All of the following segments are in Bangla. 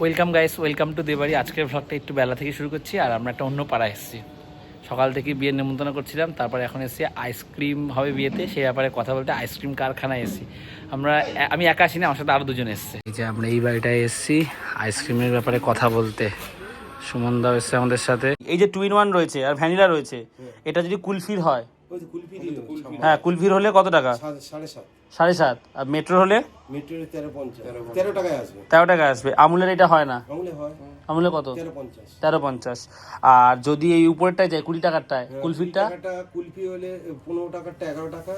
ওয়েলকাম গাইস ওয়েলকাম টু দেবাড়ি। আজকের ভ্লগটা একটু বেলা থেকে শুরু করছি আর আমরা একটা অন্য পাড়ায় এসেছি। সকাল থেকে বিয়ের নিমন্ত্রণ করছিলাম তারপর এখন এসেছি আইসক্রিম হবে বিয়েতে সেই ব্যাপারে কথা বলতে আইসক্রিম কারখানায় এসেছি। আমরা আমি একা আসিনি আমার সাথে আরও দুজন এসছে। এই যে আমরা এই বাড়িটায় এসেছি আইসক্রিমের ব্যাপারে কথা বলতে। সুমন দাও এসছে আমাদের সাথে। এই যে টু ইন ওয়ান রয়েছে আর ভ্যানিলা রয়েছে এটা যদি কুলফির হয় হ্যাঁ কুলফির হলে কত টাকা? সাড়ে সাত। সাড়ে সাত। আর মেট্রো হলে? তেরো টাকায় আসবে। টাকা আসবে। আমুলের এটা হয় না? আমলে আমুলে কত? তেরো পঞ্চাশ। তেরো পঞ্চাশ। আর যদি এই উপরেরটায় যায় কুড়ি টাকারটায় কুলফিরটা? কুলফি হলে পনেরো টাকারটা এগারো টাকা।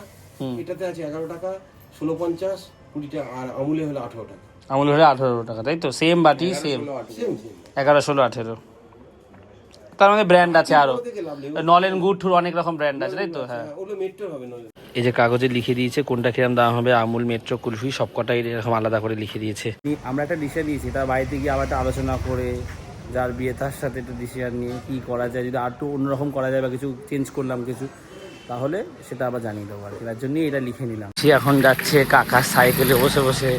এটাতে আছে এগারো টাকা ষোলো পঞ্চাশ কুড়ি টাকা আর আমুলে হলে আঠারো টাকা। আমুল হলে আঠারো টাকা তাই তো? সেম বাটি সেম এগারো ষোলো আঠেরো। তার মধ্যে ব্র্যান্ড আছে আরও। নলেন গুড অনেক রকম ব্র্যান্ড আছে তাই তো? হ্যাঁ। এই যে কাগজে লিখে দিয়েছে কোনটা কিরম দাম হবে আমুল মেট্রো কুলফি সব কটাই এরকম আলাদা করে লিখে দিয়েছে। আমরা একটা ডিসিশন নিয়েছি তার বাড়িতে গিয়ে আবার একটা আলোচনা করে যার বিয়ে তার সাথে একটু ডিসিশন নিয়ে কী করা যায় যদি আর একটু অন্যরকম করা যায় বা কিছু চেঞ্জ করলাম কিছু তাহলে সেটা আবার জানিয়ে দেবো আর কি। তার জন্যই এটা লিখে নিলাম। সে এখন যাচ্ছে কাকার সাইকেলে বসে বসে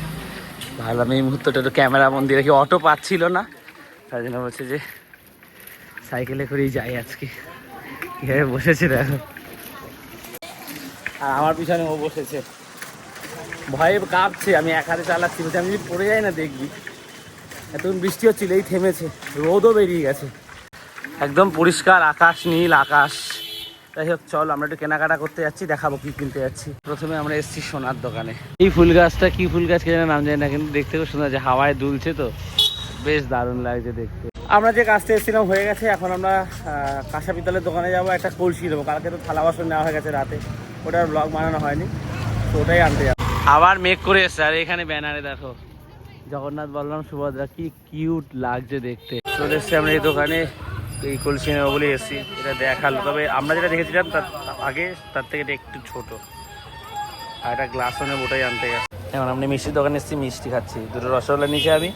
ভাবলাম এই মুহূর্তটা একটু ক্যামেরা মন্দির রেখে অটো পাচ্ছিল না তাই জন্য বলছে যে সাইকেলে করেই যাই আজকে। কীভাবে বসেছে দেখো। আর আমার পিছনে ও বসেছে। ভয়ে কাঁপছে, আমি এক হাতে চালাচ্ছি আমি যদি পড়ে যাই না দেখবি। এতক্ষণ বৃষ্টি হচ্ছিল, এই থেমেছে, রোদও বেরিয়ে গেছে। একদম পরিষ্কার, আকাশ নীল, আকাশ। যাই হোক, চল, আমরা একটু কেনাকাটা করতে যাচ্ছি, দেখাবো কি কিনতে যাচ্ছি। প্রথমে আমরা এসেছি সোনার দোকানে। এই ফুল গাছটা কি ফুল গাছ, কে নাম জানি না, কিন্তু দেখতে খুব সুন্দর আছে হাওয়ায় দুলছে তো। বেশ দারুণ লাগছে দেখতে। আমরা যে কাজটা এসেছিলাম হয়ে গেছে এখন আমরা কাঁসা পিতলের দোকানে যাব একটা কলসি দেবো। কালকে তো থালা বাসন নেওয়া হয়ে গেছে রাতে। ওটার ব্লগ বানানো হয়নি তো ওটাই আনতে যাব। আবার মেক করে এসছে আর এখানে ব্যানারে দেখো। জগন্নাথ বললাম সুভদ্রা কি কিউট লাগছে দেখতে। চলে এসছি আমরা এই দোকানে এই কলসি নেব বলে এসেছি এটা দেখাল। তবে আমরা যেটা দেখেছিলাম তার আগে তার থেকে এটা একটু ছোট। আর একটা গ্লাসও নেব ওটাই আনতে গেছে। এখন আমরা মিষ্টির দোকানে এসেছি মিষ্টি খাচ্ছি। দুটো রসগোল্লা নিয়েছি আমি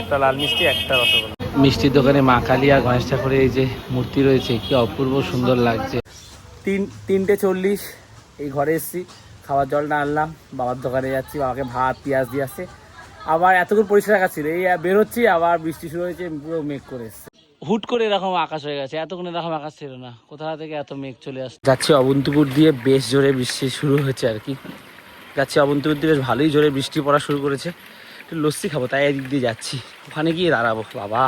একটা লাল মিষ্টি একটা রসগোল্লা। মিষ্টির দোকানে মা কালী আর গণেশ ঠাকুরের এই যে মূর্তি রয়েছে কি অপূর্ব সুন্দর লাগছে। তিন তিনটে চল্লিশ এই ঘরে এসেছি খাবার জলটা আনলাম বাবার দোকানে যাচ্ছি বাবাকে ভাত পেঁয়াজ দিয়ে আসছে। আবার এতক্ষণ পরিষ্কার ছিল এই বেরোচ্ছি আবার বৃষ্টি শুরু হয়েছে পুরো মেঘ করে এসছে। হুট করে এরকম আকাশ হয়ে গেছে এতক্ষণ এরকম আকাশ ছিল না। কোথা থেকে এত মেঘ চলে আসছে? যাচ্ছি অবন্তপুর দিয়ে বেশ জোরে বৃষ্টি শুরু হয়েছে আর কি। যাচ্ছি অবন্তপুর দিয়ে বেশ ভালোই জোরে বৃষ্টি পড়া শুরু করেছে। একটু লস্যি খাব, তাই এদিক দিয়ে যাচ্ছি। ওখানে গিয়ে দাঁড়াবো, বাবা।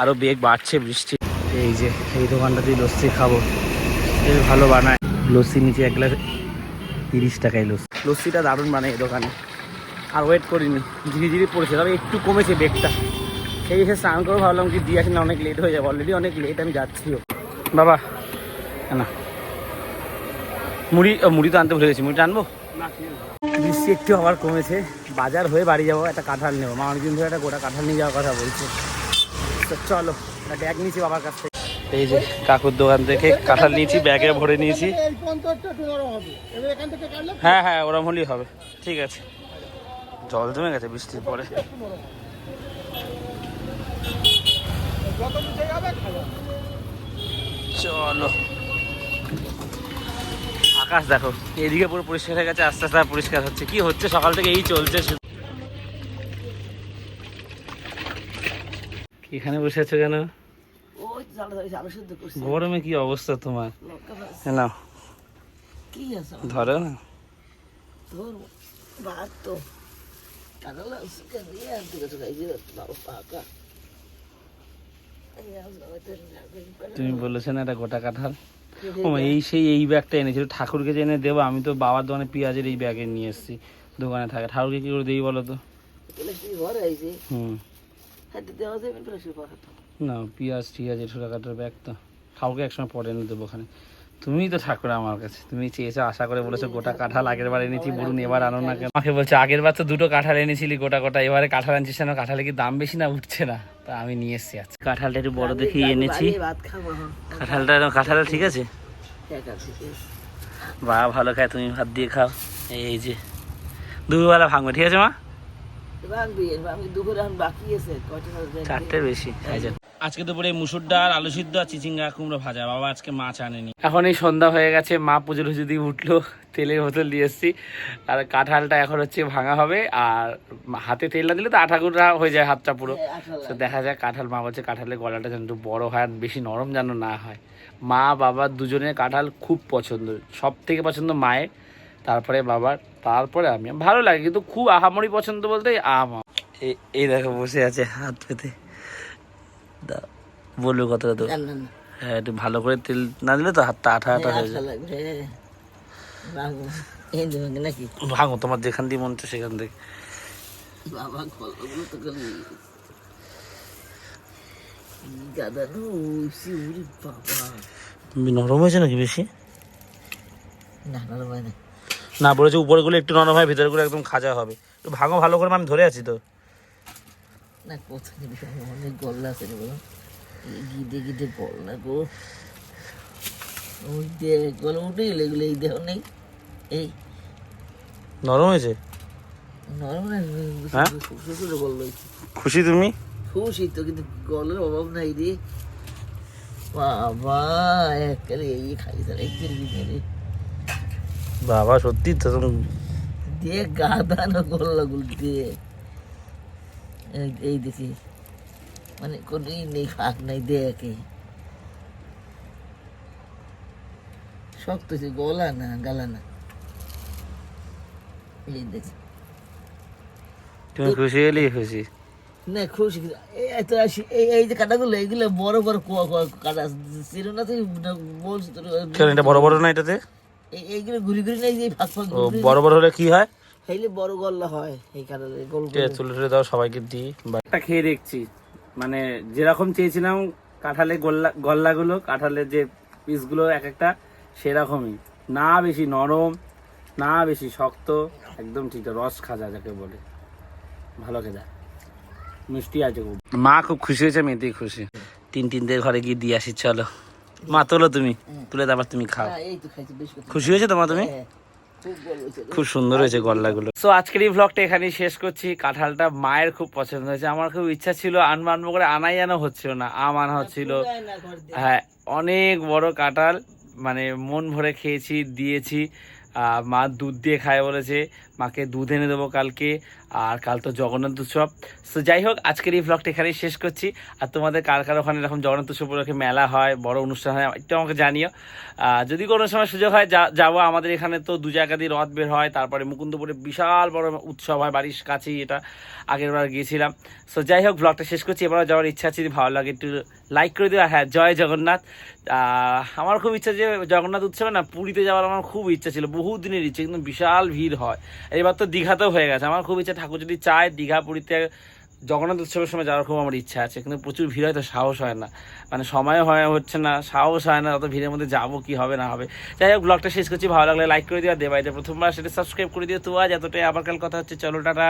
আরও বেগ বাড়ছে বৃষ্টি। এই যে, এই দোকানটা দিয়ে লস্যি খাব। বেশ ভালো বানায়। লস্যি নিচে এক গ্লাস তিরিশ টাকায় লস্যি। লস্যিটা দারুণ বানায় এই দোকানে। আর ওয়েট করিনি, ধীরে ধীরে পড়েছে, তবে একটু কমেছে বেগটা। সেই এসে স্নান করে ভাবলাম কি দিয়ে আসি, না অনেক লেট হয়ে যাবে। অলরেডি অনেক লেট আমি যাচ্ছিও। বাবা, না। মুড়ি মুড়ি তো আনতে ভুলে গেছি। মুড়িটা আনব? বৃষ্টি একটু আবার কমেছে। বাজার হয়ে বাড়ি যাব, একটা কাঁঠাল নেব। মা অনেকদিন ধরে একটা গোটা কাঁঠাল নিয়ে যাওয়ার কথা বলছে। চলো, একটা ব্যাগ নিয়েছি বাবার কাছ থেকে। এই যে কাকুর দোকান থেকে কাঁঠাল নিয়েছি, ব্যাগে ভরে নিয়েছি। হ্যাঁ হ্যাঁ ওরম হলেই হবে। ঠিক আছে। জল জমে গেছে বৃষ্টির পরে। চলো। আকাশ দেখো এদিকে পুরো পরিষ্কার হয়ে গেছে আস্তে আস্তে পরিষ্কার হচ্ছে। কি হচ্ছে? সকাল থেকে এই চলছে। এখানে বসে আছো কেন? গরমে কি অবস্থা তোমার? না ধরো না। তুমি বলেছ না এটা গোটা কাঁঠাল? ও এই সেই এই ব্যাগটা এনেছিল। ঠাকুরকে যে এনে দেবো আমি তো বাবার দোকানে পেঁয়াজের এই ব্যাগে নিয়ে এসেছি দোকানে থাকে। ঠাকুরকে কি করে দেই বলো তো? হুম। না পেঁয়াজ টিয়াজ ছোটো কাটার ব্যাগ তো। ঠাকুরকে একসময় পরে এনে দেবো ওখানে। তুমিই তো ঠাকুর আমার কাছে। তুমি চেয়েছো আশা করে বলেছ গোটা কাঁঠাল আগের বার এনেছি বলুন এবার আনো না কেন? আমাকে বলছে আগের বার তো দুটো কাঁঠাল এনেছিলি গোটা গোটা এবারে কাঁঠাল আনছিস না কাঁঠালে কি দাম বেশি না উঠছে না? তা আমি নিয়ে এসেছি আজকে। কাঁঠালটা একটু বড় দেখে এনেছি। কাঁঠালটা এরকম- কাঁঠালটা ঠিক আছে? বা ভালো খায় তুমি ভাত দিয়ে খাও। এই যে দুপুরবেলা ভাঙবে ঠিক আছে মা? চারটের বেশি আজকে দুপুরে মুসুর ডাল আলু সিদ্ধ আর চিচিঙ্গা কুমড়ো ভাজা। বাবা আজকে মাছ আনেনি। এখন এই সন্ধ্যা হয়ে গেছে মা পুজো টুজো দিয়ে উঠল তেলের বোতল দিয়ে এসছি। আর কাঁঠালটা এখন হচ্ছে ভাঙা হবে আর হাতে তেল না দিলে তো আঠাগুড়া হয়ে যায় হাতটা পুরো। তো দেখা যায় কাঁঠাল মা বলছে কাঁঠালের গলাটা যেন একটু বড় হয় আর বেশি নরম যেন না হয়। মা বাবার দুজনের কাঁঠাল খুব পছন্দ সব থেকে পছন্দ মায়ের তারপরে বাবার তারপরে আমি। ভালো লাগে কিন্তু খুব আহামরি পছন্দ বলতে আম। এই- এই দেখো বসে আছে হাত পেতে। বলবে কথাটা তো। হ্যাঁ একটু ভালো করে তেল না দিলে তো হাতটা আঠা আঠা হয়ে আশা যায়। লাগবে ভাঙো তোমার যেখান দিয়ে মন হচ্ছে সেখান থেকে। নরম হয়েছে নাকি বেশি? না বলেছে উপরে গুলো একটু নরম হয় ভিতরে গুলো একদম খাজা হবে। ভাঙো ভালো করে আমি ধরে আছি তো। না কোথায় অনেক গল্লা আছে রে বলো। গিদে গিদে গল্লা গো। ওই দে গলা উঠে গেলে এগুলো এই দেহ নেই। এই। নরম হয়েছে? নরম না হ্যাঁ? ছোট ছোট গল্লা খুশি তুমি? খুশি তো কিন্তু গলের অভাব নাই রে। বাবা একেবারে এই খাই তার একদিন বাবা সত্যি তো তুমি- দিয়ে গাদানো গল্লা গুল দিয়ে এই- দেখি। মানে কোনো ই নেই ফাঁক নাই দেখে। শক্ত সে গলা না গালা না। এই দেখি। তুমি খুশি হলেই খুশি। না খুশি এই এত আসি। এই এই যে কাটাগুলো এইগুলো বড় বড় কুয়া কুয়া কাটা ছিল না তুই বলছি তোর এটা বড় বড় না এটাতে? এইগুলো ঘুরি ঘুরি ফাঁক ফাঁক বড় বড় হলে কি হয়? খাইলে বড় গল্লা হয় এই কারণে গোল তুলে দাও সবাইকে দিই একটা খেয়ে দেখছি মানে যেরকম চেয়েছিলাম কাঁঠালের গল্লা গল্লাগুলো কাঁঠালের যে পিসগুলো এক একটা সেরকমই। না বেশি নরম না বেশি শক্ত একদম ঠিক রস খাজা যাকে বলে। ভালো খেদা মিষ্টি আছে খুব। মা খুব খুশি হয়েছে মেয়েতেই খুশি। তিন তিনদের ঘরে গিয়ে দিয়ে আসি চলো। মা তোলো তুমি। তুলে তারপর তুমি খাও। হ্যাঁ, এই তো খাইছি বেশ কথা। খুশি হয়েছে তোমার তুমি? হ্যাঁ, খুব সুন্দর হয়েছে গল্লাগুলো। তো আজকের এই ব্লগটা এখানেই শেষ করছি। কাঁঠালটা মায়ের খুব পছন্দ হয়েছে। আমার খুব ইচ্ছা ছিল আনব আনব করে আনাই আনা হচ্ছিল না আম আনা হচ্ছিল। হ্যাঁ অনেক বড় কাঁঠাল মানে মন ভরে খেয়েছি দিয়েছি। আহ, মা দুধ দিয়ে খায় বলেছে। মাকে দুধ এনে দেবো কালকে, আর কাল তো জগন্নাথ উৎসব। তো যাই হোক, আজকের এই ব্লগটা এখানেই শেষ করছি। আর তোমাদের কার কার ওখানে এরকম জগন্নাথ উৎসব উপলক্ষে মেলা হয়, বড় অনুষ্ঠান হয়, একটু আমাকে জানিও। যদি কোনো সময় সুযোগ হয় যাব। আমাদের এখানে তো দু জায়গা দিয়ে রথ বের হয়, তারপরে মুকুন্দপুরে বিশাল বড় উৎসব হয়, বাড়ির কাছেই এটা আগের বার গিয়েছিলাম। সো যাই হোক ব্লগটা শেষ করছি। এবার যাওয়ার ইচ্ছা আছে, যদি ভালো লাগে একটু লাইক করে দিও। আর হ্যাঁ জয় জগন্নাথ। আমার খুব ইচ্ছা যে জগন্নাথ উৎসবে না, পুরীতে যাওয়ার আমার খুব ইচ্ছা ছিল বহু দিনের ইচ্ছে, কিন্তু বিশাল ভিড় হয়। এবার তো দীঘাতেও হয়ে গেছে। আমার খুব ইচ্ছা ঠাকুর যদি চায়, দীঘা, পুরীতে, জগন্নাথ উৎসবের সময় যাওয়ার খুব আমার ইচ্ছা আছে, কিন্তু প্রচুর ভিড় হয়, তো সাহস হয় না। মানে সময় হয়, হচ্ছে না, সাহস হয় না, অত ভিড়ের মধ্যে যাব কি হবে, না হবে। যাই হোক ব্লগটা শেষ করছি, ভালো লাগলে লাইক করে দিও দেবাইতে প্রথমবার, সেটা সাবস্ক্রাইব করে দিও। তো আজ এতটাই, আবার কাল কথা হচ্ছে, চলো, টাটা!